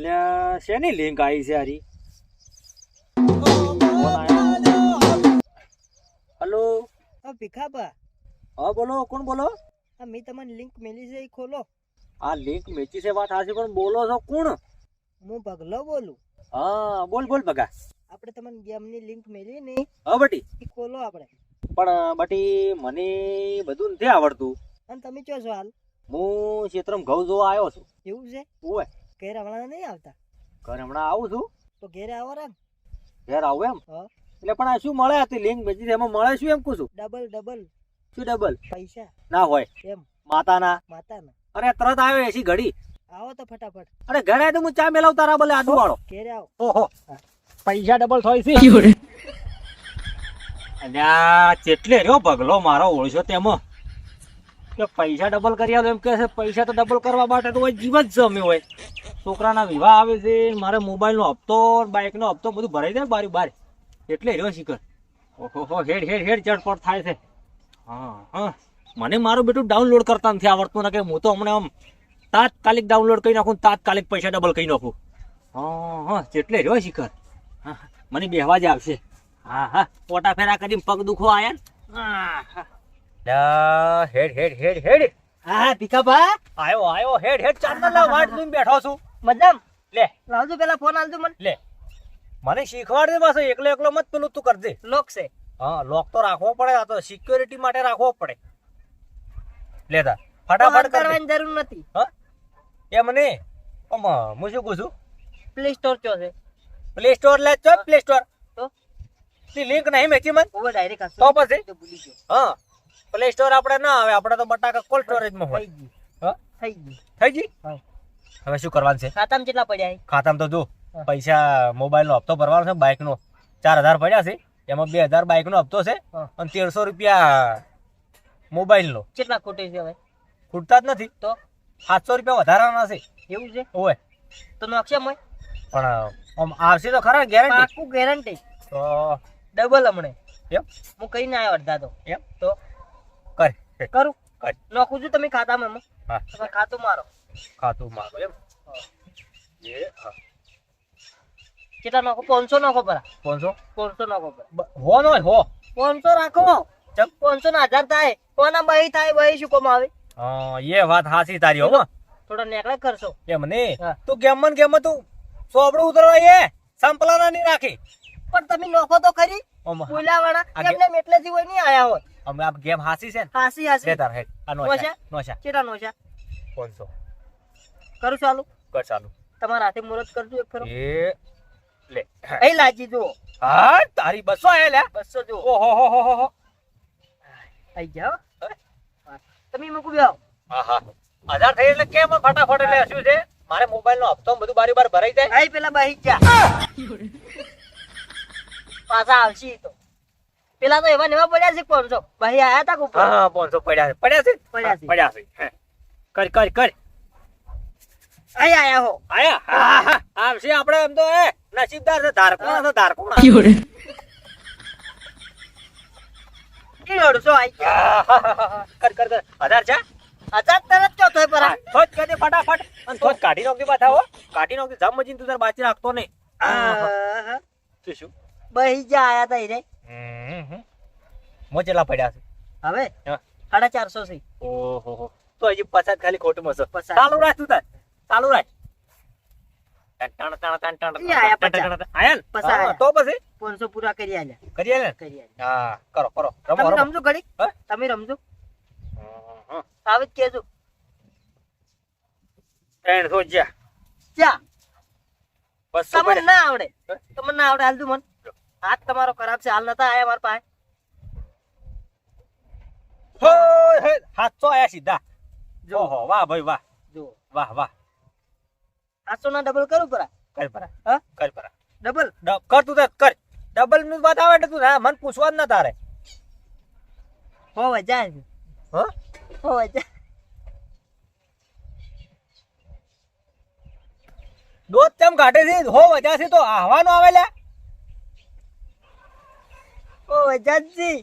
અલ્યા શેની લિંક આવી છે હારી? હલો હા ભીખાબા. હા બોલો કોણ બોલો? હા મેં તમને લિંક મેલી છે એ ખોલો. આ લિંક મેચી છે વાત હાચી પણ બોલો છો કોણ? હું ભગલો બોલું. હા બોલ બોલ ભગા. આપણે તમને ગેમની લિંક મેલી ને હા બટી. એ ખોલો આપણે. પણ બટી મને બધું નથી આવડતું. અને તમે કયો છો હાલ? હું ક્ષેત્રમ ઘઉં જોવા આવ્યો છું. એવું છે? ઓય ઘેર હમણાં નહીં આવતા? ઘરે હમણાં આવું છું. તો ઘેરે આવો રામ ઘેર આવું એમ? હા. એટલે પણ આ શું મળે હતી લિંક મેચી એમાં મળે શું એમ કહું છું? ડબલ ડબલ શું ડબલ પૈસા. ના હોય. એમ. માતાના. માતાના. અરે તરત આવે એસી ઘડી. આવો તો ફટાફટ. અરે ઘરે તો હું ચા મેલાવ તારા બોલે આદુ વાળો. ઘેરે આવો. ઓહો. પૈસા ડબલ થાય છે. અને આ ચેટલે રહ્યો પગલો મારો ઓળશો તેમાં? કે પૈસા ડબલ કરી આલો એમ કે છે પૈસા તો ડબલ કરવા માટે તો જીવન જીવ જ જમ્યો હોય. છોકરાના વિવાહ આવે છે મારે મોબાઈલનો હપ્તો બાઇકનો હપ્તો બધું ભરાઈ જાય બારી બાર. એટલે રહ્યો શિખર. ઓહો હેડ હેડ હેડ ચટપટ થાય છે. હા હા. મને મારું બેટું ડાઉનલોડ કરતા નથી આવડતું ને કે હું તો હમણાં આમ તાત્કાલિક ડાઉનલોડ કરી નાખું તાત્કાલિક પૈસા ડબલ કરી નાખું. હા હા જેટલે રહ્યો શિખર. હા મને બેહવા જ આવશે. હા હા. પોટા ફેરા કરીને પગ દુખો ને? હા, હા. લા, હેડ હેડ હેડ હેડ. હા ભીખાબા આયો આયો હેડ હેડ ચાંદા લાવ વાટ લઈને બેઠો છું. મજામ? લે. લાવજો પેલા ફોન આલજો મને. લે. મને શીખવાડ દે પાછો એકલો એકલો મત પેલું તું કરજે. લોક છે. હા લોક તો રાખવો પડે આ તો સિક્યોરિટી માટે રાખવો પડે. લેતા ફટાફટ ફોન કર દે. કરવાની જરૂર નથી. હા? એ મને? આમ હું શું કહું છું? પ્લે સ્ટોર ચો છે? પ્લે સ્ટોર લે ચો પ્લે સ્ટોર તો? લિંક નહીં મેચી મન? ઓવર ડાયરેક્ટ તો પછી? ભૂલી ગયો. હા. પ્લે સ્ટોર આપણે ના આવે આપણે તો બટાકા કોલ્ડ સ્ટોરેજમાં હોય. થઈ ગઈ થઈ ગઈ? હવે શું કરવાનું છે? ખાતામાં કેટલા પડ્યા છે? ખાતામાં તો જો. પૈસા મોબાઈલનો હપ્તો ભરવાનો છે બાઇકનો. ચાર હજાર પડ્યા છે એમાં બે હજાર બાઇકનો હપ્તો છે અને તેરસો રૂપિયા મોબાઈલનો. કેટલા ખૂટે છે હવે? ખૂટતા જ નથી. તો? સાતસો રૂપિયા વધારાના છે. એવું છે? ઓય. તો નોકશા મોય પણ આમ આવશે તો ખરા ગેરંટી પાકું ગેરંટી તો ડબલ હમણે. એમ? હું કઈ ના આવ્યો અડધા તો. એમ? તો? કર. કરું? કર. નોખું છું તમે ખાતામાં. હા. તમે ખાતું મારો. ખાતું મારો એમ? એ હા. કેટલા નોખો? પાંચસો નોખો પરા પાંચસો? પાંચસો નોખો પરા હો નો હો. પાંચસો રાખો. ચમ. પાંચસો ના હજાર થાય. કોના બહી થાય બહી શું કોમ આવે? હા એ વાત હાસી તારી હો થોડા નેકળે કરશો. એમ ને? તું ગેમ ને ગેમ તું સોબડું ઉતરવા એ સંપલાના નહીં રાખી. પણ તમે નોખો તો ખરી. બોલ્યા વાળા એમને એટલેથી હોય નહીં આયા હોય. અમે આ ગેમ હાસી છે ને? હાસી હાસી. લે તાર હેડ. આ નોશા? નોશા કેટલા નોશા પાંચસો. કરું ચાલુ? કર ચાલુ. તમારા હાથે મુરત કરજો એક ફેરો. એ લે. અહીં લાજી જો હા તારી બસો એ લે. બસો જો ઓહો હો હો હો હો. આઈ જાઓ. તમે મૂકું બેહો. હા હા. હજાર થઈ એટલે કેમ ફટાફટ એટલે શું છે? મારે મોબાઈલ નો હપ્તો બધું બારી બાર ભરાઈ જાય. આઈ પેલા બહી જા પાછા આવશી તો. પેલા તો એવા નેવા પડ્યા છે પોનસો ભાઈ આયા તા ઉપર હા પોનસો પડ્યા છે. પડ્યા છે? પડ્યા છે. પડ્યા છે. કર કર કર. અહીં આયા હો. આયા? હા હા આવશે આપણે એમ તો એ નસીબદાર છે ધારકોણા છે ધારકોણા. ઈ અડસો આઈ ગયા. હા, હા, હા, હા. કર કર કર. હજાર છે? અચાનક તરત ચો તોય પરા થોજ કરી ફટાફટ. અને થોજ કાઢી નાખજે પાછા હો. કાઢી નાખજે. જમ મજીને તું તાર બાચી રાખતો નહીં. આહા. શું શું? બહી જા આયા તા ઈ રે. મોચેલા પડ્યા છે. હવે? સાડા ચારસો છે. ઓહો. તો હજી પછાત ખાલી ખોટું મસો ચાલુ રાખ તું તાર. ચાલુ રાખ. તમે રમજો. આવે કેજો ત્રણ સો જ્યાં. તમને ના આવડે. તમને ના આવડે હાલ તું મન. હાથ તમારો ખરાબ છે હાલ નતા આયા મારા પાસે. હોય. આયા સીધા. જો. હો વાહ ભાઈ વાહ. જો. વાહ વાહ. સાતસો ના ડબલ કરું પરા? કર પરા. હા? કર પરા. ડબલ કર તું કર. ડબલનું વાત આવે એટલે તું હા મન પૂછવા જ ના તારે. હો વજા છે હા? હો વજા દોત તેમ કાઢે છે? હો વજા છે તો આહવાનો આવે લે હો વજા જી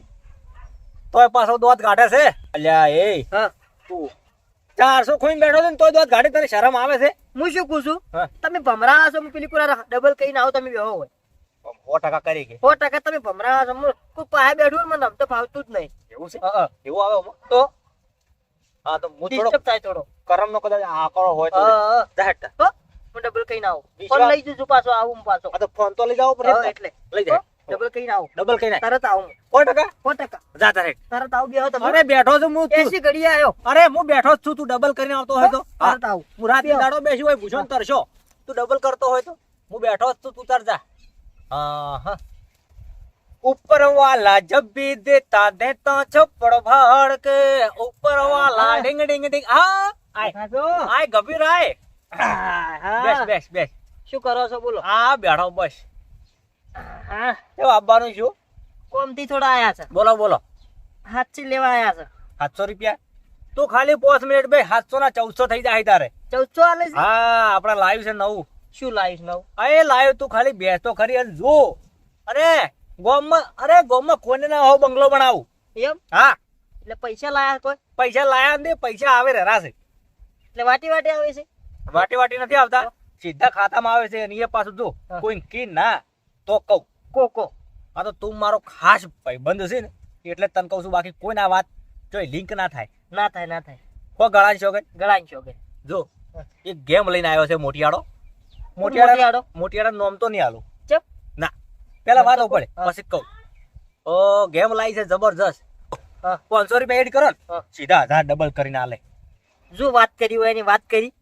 તોય પાછો દોત કાઢે છે? અલ્યા એ. હા. તું. ચારસો ખોઈને બેઠો છે ને તોય દોત ગાડી તને શરમ આવે છે? હું શું કહું છું? તમે ભમરાળા છો હું પેલી કુરા ડબલ કહીને આવો તમે બેહો હોય. સો ટકા કરી કે. સો ટકા તમે ભમરાળા છો. કોઈ પાસે બેઠું મને આમ તો ફાવતું જ નહીં. એવું છે. એવું આવે તો? હા તો હું થોડો થાય થોડો. કરમ નો કદાચ આકડો હોય તો હા, હા. તો હું ડબલ કહીને આવું. ફોન લઈ જજો પાછો આવું હું પાછો. આ તો ફોન તો લઈ જાવ એટલે. લઈ જાય. ડબલ કઈ આવું. ડબલ કઈ તરત આવું. સો ટકા? સો ટકા. જાતા રે તરત આવું બે તમે. અરે બેઠો છું હું એસી ઘડી આવ્યો અરે હું બેઠો છું. તું ડબલ કરીને આવતો હોય તો. તરત આવું. હું રાતે દાડો બેસી હોય ભૂષણ તરશો. તું ડબલ કરતો હોય તો? હું બેઠો છું તું તર જા. હા હા ઉપર વાલા જબ્બી દેતા દેતા છપ્પડ ભાડ કે ઉપર વાલા ડિંગ ડિંગ ડિંગ. હા આય. આય ગભીર આય. બેસ બેસ બેસ. શું કરો છો બોલો. હા બેઠો બસ. હા? એ આવવાનું શું? કોમથી થોડા આયા છે. બોલો બોલો. હાથથી લેવા આયા છે. સાતસો રૂપિયા? તું ખાલી પાંચ મિનિટ બે સાતસો ના ચૌદસો થઈ જાય તારે. ચૌદસો આલે હા આપડે લાઈવ છે નવું. શું લાવીશ નવ? આ લાઈવ તું ખાલી બેસ ખરી અને જો અરે ગોમમાં અરે ગોમમાં કોઈને ના હો બંગલો બનાવું. એમ? હા. એટલે પૈસા લાયા કોઈ? પૈસા લાયા ને પૈસા આવે રહેશે એટલે વાટી વાટી આવે છે? વાટી વાટી નથી આવતા? સીધા ખાતામાં આવે છે અને એ પાછું જો કોઈ કી ના. તો કહું કો કો આ તો તું મારો ખાસ ભાઈબંધ છે ને એટલે તને કહું છું બાકી કોઈ ના વાત જો લિંક ના થાય. ના થાય ના થાય. કો? ગળા શોખે ગળાኝ શોખે જો એક ગેમ લઈને આવ્યો છે મોટિયાળો. મોટિયાળો? મોટિયાળો નોમ તો નહીં આલું. ચપ ના પેલા વાત. પડે પછી કહું. ઓ ગેમ લાવી છે જબરજસ્ત. પાંચસો રૂપિયા એડ કરો ને સીધા હજાર ડબલ કરીને આલે. જો વાત કરી હોય એની વાત કરી?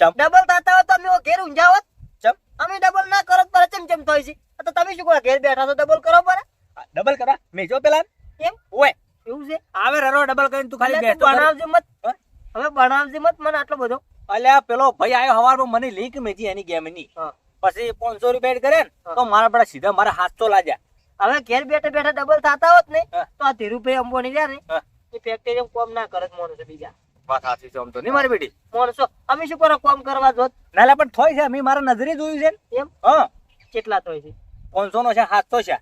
ચમ. ડબલ થતા હોય તો અમે ઘેર ઊંઝાવત ચમ. અમે ડબલ ના કરો તો પર ચમ ચમ થાય છે. તો તમે શું કહો ઘેર બેઠા તો ડબલ કરો પર ડબલ કરા? મેં જો પેલા એમ ઓય. એવું છે? આવે રરો ડબલ કરીને તું ખાલી બેઠો. ભણાવજે મત. હવે બનાવજે મત મને આટલો બધો. અલ્યા પેલો ભાઈ આવ્યો હવારમાં મને લિંક મેજી એની ગેમની પછી પાંચસો રૂપિયા કરે ને તો મારા પેલા સીધા મારા હાથસો લાગ્યા. હવે ઘેર બેઠા બેઠા ડબલ થતા હોત ને તો આ ધીરુભાઈ અંબોની રહ્યા ને એ ફેક્ટરી કોમ ના કરે માણસો બીજા. વાત સાચી છે આમ તો નહીં મારી બેટી? માણસો અમે શું કરો કોમ કરવા જોત? નાલા પણ થોય છે અમે મારા નજરે જોયું છે. એમ? હા. કેટલા થોય છે? પાંચસો નો છે સાતસો છે.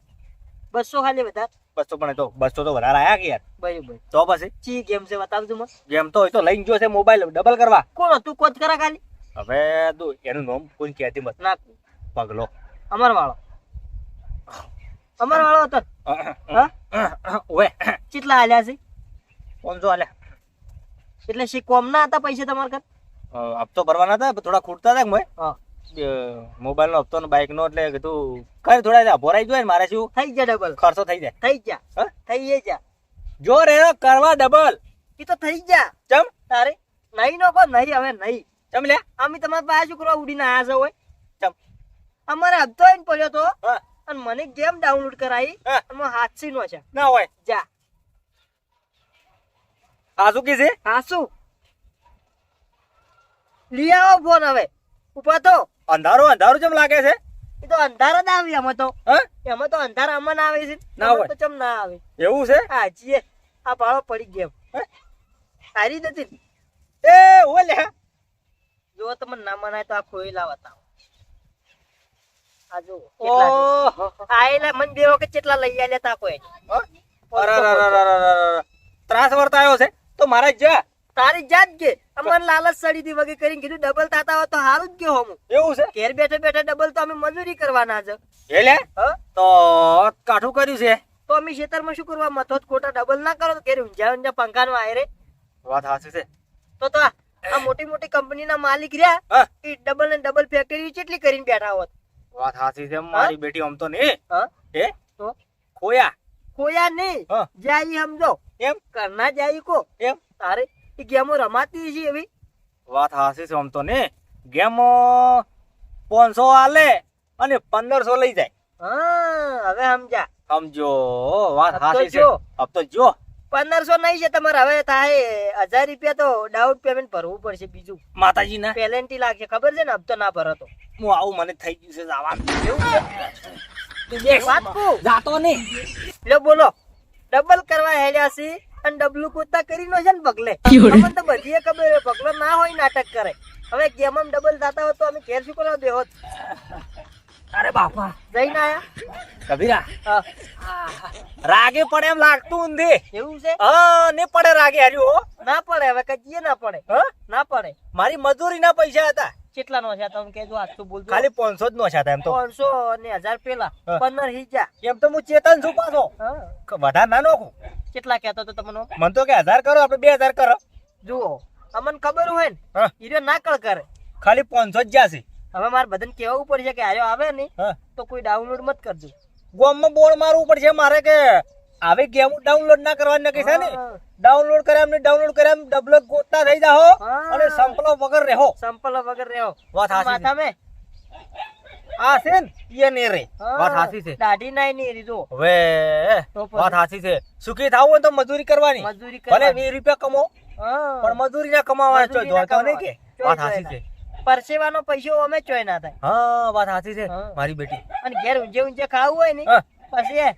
બસો ખાલી બધા. બસો પણ તો બસો તો વધારે આયા કે યાર. બરાબર. તો પછી? ચી ગેમ છે બતાવજો મને. ગેમ તો હોય તો લઈને ગયો છે મોબાઈલ ડબલ કરવા. કોણ તું કોચ કરા ખાલી? હવે તું એનું નામ કોઈ કહેતી મત ના પગલો. અમર વાળો અમર વાળો હતો ઓએ કેટલા આલ્યા છે? પાંચસો આલ્યા એટલે શી કોમ ના હતા પૈસા તમારા ઘર? હપ્તો ભરવાના હતા થોડા ખૂટતા હતા કે મોય હા. મોબાઈલ નો હપ્તો ને બાઇક નો એટલે કીધું કઈ થોડા ભરાઈ જાય ને મારે શું? થઈ જાય ડબલ ખર્ચો થઈ જાય. થઈ જા થઈ જા. જો રે કરવા ડબલ એ તો થઈ જા ચમ? તારે નહીં નો પણ નહીં હવે નહીં. ચમ લે અમે તમારા પાસે શું કરવા ઉડીને આવ્યા છો હોય ચમ. અમારે હપ્તો આઈને પડ્યો તો. અને મને ગેમ ડાઉનલોડ કરાવી. અને મારા નો છે. ના હોય. જા. હાસુ કી છે હાસુ લઈ આવો ફોન હવે. ઊભા તો. અંધારો અંધારો જેમ લાગે છે? એ તો અંધારા જ આવી એમાં તો. હ? એમાં તો અંધારા આમાં ના આવે છે. ના હોય. ચમ ના આવે. એવું છે? હા જીએ. આ ભાળો પડી ગયો. સારી નથી એ ઓલે જો તમને ના મનાય તો આ ખોઈ લાવા તા આયેલા મન બે વખત કેટલા લઈ આલ્યા તા કોઈ. ત્રાસ વર્તાયો છે? તો મારા જ્યાં તારી જાત કે અમાર લાલચ સડી દી વગર કરીને કીધું ડબલ તાતા હોય તો સારું જ કે હોમ એવું છે? ઘેર બેઠે બેઠે ડબલ તો અમે મજૂરી કરવાના છે. એટલે? તો કાઠું કર્યું છે? તો અમે ખેતરમાં શું કરવા મથો ખોટા ડબલ ના કરો તો ઘેર ઊંઝા ઊંઝા પંખાનો આયરે વાત સાચી છે. તો તો આ મોટી મોટી કંપનીના માલિક રહ્યા એ ડબલ ને ડબલ ફેક્ટરી કેટલી કરીને બેઠા હોત? વાત સાચી છે મારી બેટી આમ તો નહીં. હે? તો? ખોયા. ખોયા નહીં. જાય સમજો. એમ? કરના જાય કો. એમ? તારે એ ગેમો રમાતી છે એવી? વાત હાસી છે આમ તો ને. ગેમો પાંચસો આલે અને પંદરસો લઈ જાય. હવે સમજા. સમજો વાત હાસી છે. હવે તો જો. પંદરસો નહીં છે તમારે હવે થાય હજાર રૂપિયા તો ડાઉટ પેમેન્ટ ભરવું પડશે બીજું. માતાજી ના. પેલેન્ટી લાગશે ખબર છે ને? હપ્તો ના ભરતો હું આવું મને થઈ ગયું છે જવાનું. એવું વાત જાતો નહીં. લે બોલો. ડબલ કરવા હેડ્યા છીએ અને ડબલું કૂદતા કરી નો છે ને પગલે. તમને તો બધી ખબર હોય પગલો ના હોય નાટક કરે. હવે ગેમ ડબલ થતા હોય તો અમે ઘેર શું કરવા બેહો અરે બાપા. જઈને આયા? કબીરા. રાગે પડે એમ લાગતું ઊંધી. એવું છે? હા ને પડે રાગે હાર્યું હો. ના પડે હવે કજીએ ના પડે. હા? ના પડે. મારી મજૂરીના પૈસા હતા. કેટલા નો છે તમે કેજો આજ તો બોલજો. ખાલી પાંચસો જ નો છે એમ તો. પાંચસો ને 1000 પેલા હા. પંદર હિજા એમ તો હું ચેતન છું પાછો. વધારે ના નોખું. કેટલા કહેતો તો તમને? મન તો કે હજાર કરો આપણે બે હજાર કરો. જુઓ અમને ખબર હોય ને હીરો ના કળ કરે. ખાલી પાંચસો જ જાશે હવે મારે બધાને કેવું પડશે કે આયો આવે ને તો કોઈ ડાઉનલોડ મત કરજો. ગોમમાં બોર્ડ મારવું પડશે મારે કે આવી ગેમ ડાઉનલોડ ના કરવાની નક્કી છે ને? ડાઉનલોડ કર્યા એમને ડાઉનલોડ કર્યા ડબલ ગોતતા થઈ જાઓ અને સંપલો વગર રહો. સંપલો વગર રહ્યો વાત હાસી છે. આ છે ને યે ને રે વાત હાસી છે. દાઢી નાઈ ની રીતો હવે વાત હાસી છે. સુખી થાવું હોય તો મજૂરી કરવાની. મજૂરી ભલે કરવાની. વીસ રૂપિયા કમો પણ મજૂરી ના કમાવા મજૂરી જોતો ના નહીં કે. વાત હાસી છે. પરસેવાનો પૈસો અમે ચોય ના થાય. હા વાત હાસી છે. મારી બેટી. અને ઘેર ઊંજે ઊંજે ખાવું હોય ને. પછી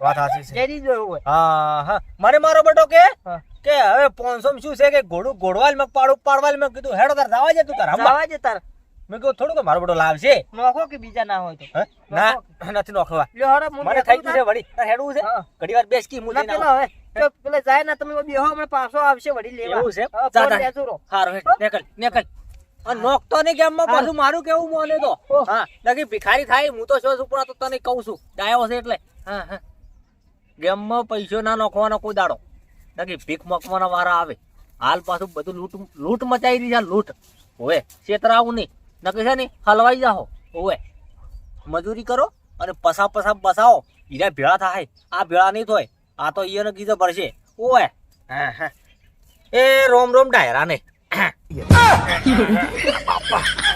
વાત સાચી છે. જેરી જોયું હોય. હા હા. મને મારો બટો કે? કે હવે પોનસો શું છે કે ઘોડું ઘોડવાલ મેં પાડું પાડવાલ મેં કીધું હેડો તાર જવા છે તું તાર જવા જ તાર. મેં કહ્યું થોડું કે મારો બટો લાવશે? નોખો કે બીજા ના હોય તો? ના નથી નોખવા. લ્યો હરો મને થઈ ગયું છે વળી. તાર હેડું છે. ઘડી વાર બેસ કી ના જઈને પેલો. હવે. જાય ના તમે બેહો હમણાં પાછો આવશે વળી લેવા. એવું છે? હા, જા ફોન તાર. લેજો રો. હેડ, નીકળ, નીકળ. નોખતો ગેમમાં હા. પાછું મારું કેવું મોને તો. હા નક્કી ભિખારી થાય હું તો શું છું પણ તો તને કહું છું. ડાયો છે એટલે. હા હા. ગેમમાં પૈસો ના નોખવાનો કોઈ દાડો. નક્કી ભીખ મકવાના વારા આવે. હાલ પાછું બધું લૂંટ લૂંટ મચાવી રહી છે લૂંટ. ઓવે છેતરાવું નહીં. નક્કી છે ને હલવાઈ જાઓ. ઓવે મજૂરી કરો અને પસા પસા બસાવો. હીરા ભેળા થાય. આ ભેળા નહીં થાય. આ તો ઈયોને કીધો ભરશે. હા એ રોમ રોમ ડાયરા ને બાપા.